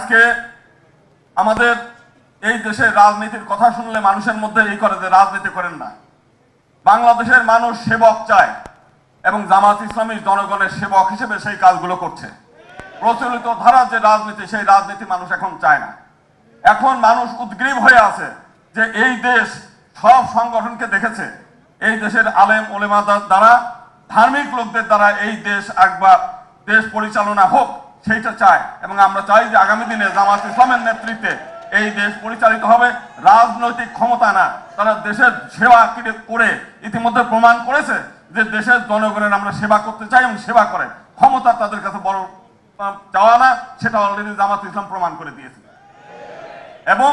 আজকে আমাদের এই দেশের রাজনীতির কথা শুনলে মানুষের মধ্যে এই করে যে রাজনীতি করেন না। বাংলাদেশের মানুষ সেবক চায় এবং জামাত ইসলামী জনগণের সেবক হিসেবে সেই কাজগুলো করছে। প্রচলিত ধারা যে রাজনীতি, সেই রাজনীতি মানুষ এখন চায় না। এখন মানুষ উদ্গ্রীব হয়ে আছে যে এই দেশ সব সংগঠনকে দেখেছে। এই দেশের আলেম ওলেমা দ্বারা, ধার্মিক লোকদের দ্বারা এই দেশ একবার দেশ পরিচালনা হোক। সেইটা চায় এবং আমরা চাই যে আগামী দিনে জামাত ইসলামের নেতৃত্বে এই দেশ পরিচালিত হবে। রাজনৈতিক ক্ষমতা না, তারা দেশের সেবা করে ইতিমধ্যে প্রমাণ করেছে যে দেশের জনগণের আমরা সেবা করতে চাই এবং সেবা করে। ক্ষমতা তাদের কাছে বড় চাওয়া না, সেটা অলরেডি জামাত ইসলাম প্রমাণ করে দিয়েছে। এবং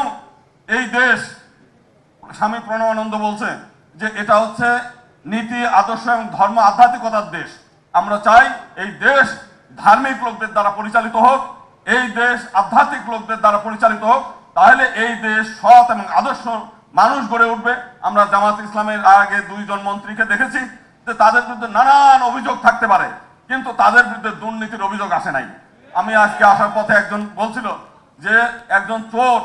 এই দেশ, স্বামী প্রণবানন্দ বলছে যে এটা হচ্ছে নীতি, আদর্শ এবং ধর্ম আধ্যাত্মিকতার দেশ। আমরা চাই এই দেশ ধার্মিক লোকদের দ্বারা পরিচালিত হোক, এই দেশ আধ্যাত্মিক লোকদের দ্বারা পরিচালিত হোক, তাহলে এই দেশ সৎ এবং আদর্শ মানুষ গড়ে উঠবে। আমরা জামাত ইসলামের আগে দুইজন মন্ত্রীকে দেখেছি যে তাদের বিরুদ্ধে নানান অভিযোগ থাকতে পারে, কিন্তু তাদের বিরুদ্ধে দুর্নীতির অভিযোগ আসে নাই। আমি আজকে আসার পথে একজন বলছিল যে একজন চোর,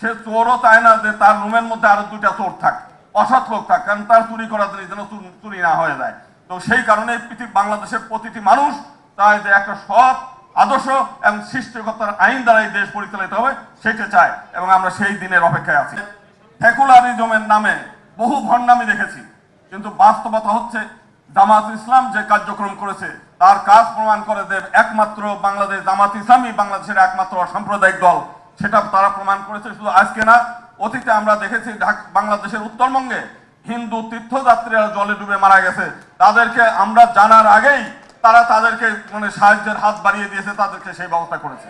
সে চোরও চায় না যে তার রুমের মধ্যে আরও দুইটা চোর থাক, অসৎ লোক থাক, কারণ তার চুরি করার জন্য যেন চুরি- না হয়ে যায়। তো সেই কারণে পৃথিবী বাংলাদেশের প্রতিটি মানুষ চায় যে একটা সৎ, আদর্শ এবং সৃষ্টিকর্তার আইন দ্বারা এই দেশ পরিচালিত হবে, সেটা চায় এবং আমরা সেই দিনের অপেক্ষায় আছি। সেকুলারিজমের নামে বহু ভণ্ডামি দেখেছি, কিন্তু বাস্তবতা হচ্ছে জামাত ইসলাম যে কার্যক্রম করেছে, তার কাজ প্রমাণ করে দেব একমাত্র বাংলাদেশ জামাত ইসলামই বাংলাদেশের একমাত্র সাম্প্রদায়িক দল, সেটা তারা প্রমাণ করেছে শুধু আজকে না, অতীতে আমরা দেখেছি বাংলাদেশের উত্তরবঙ্গে হিন্দু তীর্থযাত্রীরা জলে ডুবে মারা গেছে। তাদেরকে আমরা জানার আগেই তারা তাদেরকে মানে সাহায্যের হাত বাড়িয়ে দিয়েছে তাদেরকে সেই ব্যবস্থা করেছে।